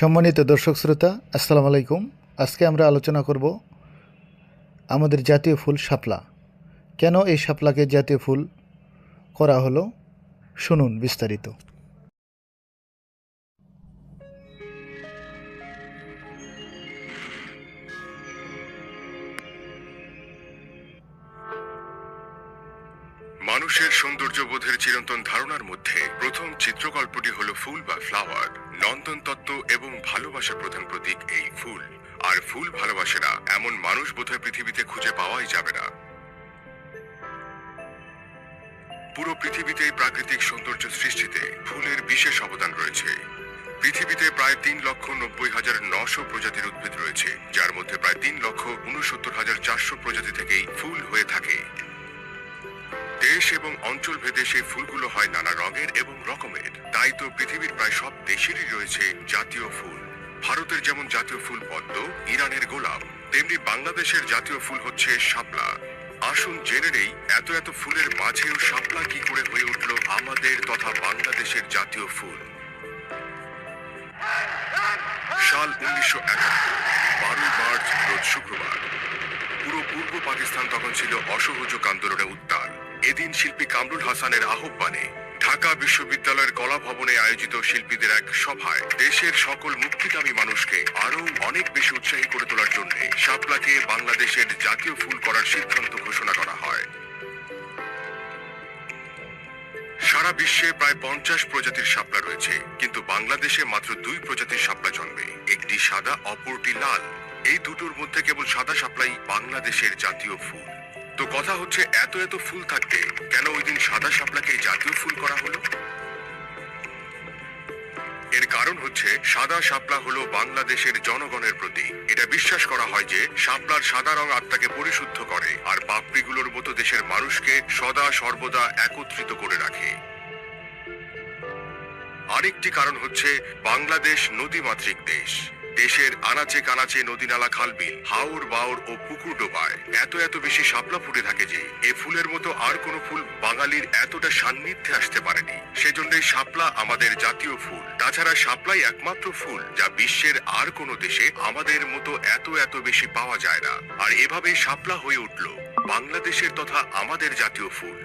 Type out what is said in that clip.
সম্মানিত দর্শক শ্রোতা, আসসালামু আলাইকুম। আজকে আমরা আলোচনা করব আমাদের জাতীয় ফুল শাপলা। কেন এই শাপলাকে জাতীয় ফুল করা হলো? শুনুন বিস্তারিত। মানুষের সৌন্দর্যবোধের চিরন্তন ধারণার মধ্যে প্রথম চিত্রকল্পটি হলো ফুল বা ফ্লাওয়ার। নন্দন তত্ত্ব এবং ভালোবাসার প্রধান প্রতীক এই ফুল। আর ফুল ভালোবাসে না, এমন মানুষ বোধহয় পৃথিবীতে খুঁজে পাওয়াই যাবে না। পুরো পৃথিবীতে প্রাকৃতিক সৌন্দর্য সৃষ্টিতে ফুলের বিশেষ অবদান রয়েছে। পৃথিবীতে প্রায় তিন লক্ষ নব্বই হাজার নশো প্রজাতির উদ্ভিদ রয়েছে, যার মধ্যে প্রায় তিন লক্ষ উনসত্তর হাজার চারশো প্রজাতি থেকেই ফুল দেশ এবং অঞ্চল ভেদে সেই ফুলগুলো হয় নানা রঙের এবং রকমের। তাই তো পৃথিবীর প্রায় সব দেশেরই রয়েছে জাতীয় ফুল। ভারতের যেমন জাতীয় ফুল পদ্ম, ইরানের গোলাপ, তেমনি বাংলাদেশের জাতীয় ফুল হচ্ছে শাপলা। আসুন জেনে নেই, এত এত ফুলের মাঝেও শাপলা কি করে হয়ে উঠল আমাদের তথা বাংলাদেশের জাতীয় ফুল। সাল উনিশশো একাত্তর, বারোই মার্চ, রোজ শুক্রবার। পুরো পূর্ব পাকিস্তান তখন ছিল অসহযোগ আন্দোলনে এদিন শিল্পী কামরুল হাসানের আহ্বানে ঢাকা বিশ্ববিদ্যালয়ের কলা ভবনে আয়োজিত শিল্পীদের এক সভায় দেশের সকল মুক্তিকামী মানুষকে আরও অনেক বেশি উৎসাহী করে তোলার জন্য শাপলাকে বাংলাদেশের জাতীয় ফুল করার সিদ্ধান্ত ঘোষণা করা হয়। সারা বিশ্বে প্রায় পঞ্চাশ প্রজাতির শাপলা রয়েছে, কিন্তু বাংলাদেশে মাত্র দুই প্রজাতির শাপলা জন্মে, একটি সাদা, অপরটি লাল। এই দুটোর মধ্যে কেবল সাদা শাপলাই বাংলাদেশের জাতীয় ফুল। তো কথা হচ্ছে এত এত ফুল থাকতে কেন ওই দিন সাদা শাপলাকে জাতীয় ফুল করা হলো? এর কারণ হচ্ছে সাদা শাপলা হলো বাংলাদেশের জনগণের প্রতি। এটা বিশ্বাস করা হয় যে শাপলার সাদা রং আত্মাকে পরিশুদ্ধ করে আর পাপড়িগুলোর মতো দেশের মানুষকে সদা সর্বদা একত্রিত করে রাখে। আরেকটি কারণ হচ্ছে বাংলাদেশ নদীমাতৃক দেশ। দেশের আনাচে কানাচে নদী নালা খালবিল, হাওর বাউর ও পুকুর ডোবায়। এত এত বেশি শাপলা ফুটে থাকে যে, এ ফুলের মতো আর কোনো ফুল বাঙালির এতটা সান্নিধ্যে আসতে পারেনি। সেজন্যই শাপলা আমাদের জাতীয় ফুল। তাছাড়া শাপলাই একমাত্র ফুল যা বিশ্বের আর কোনো দেশে আমাদের মতো এত এত বেশি পাওয়া যায় না। আর এভাবে শাপলা হয়ে উঠল বাংলাদেশের তথা আমাদের জাতীয় ফুল।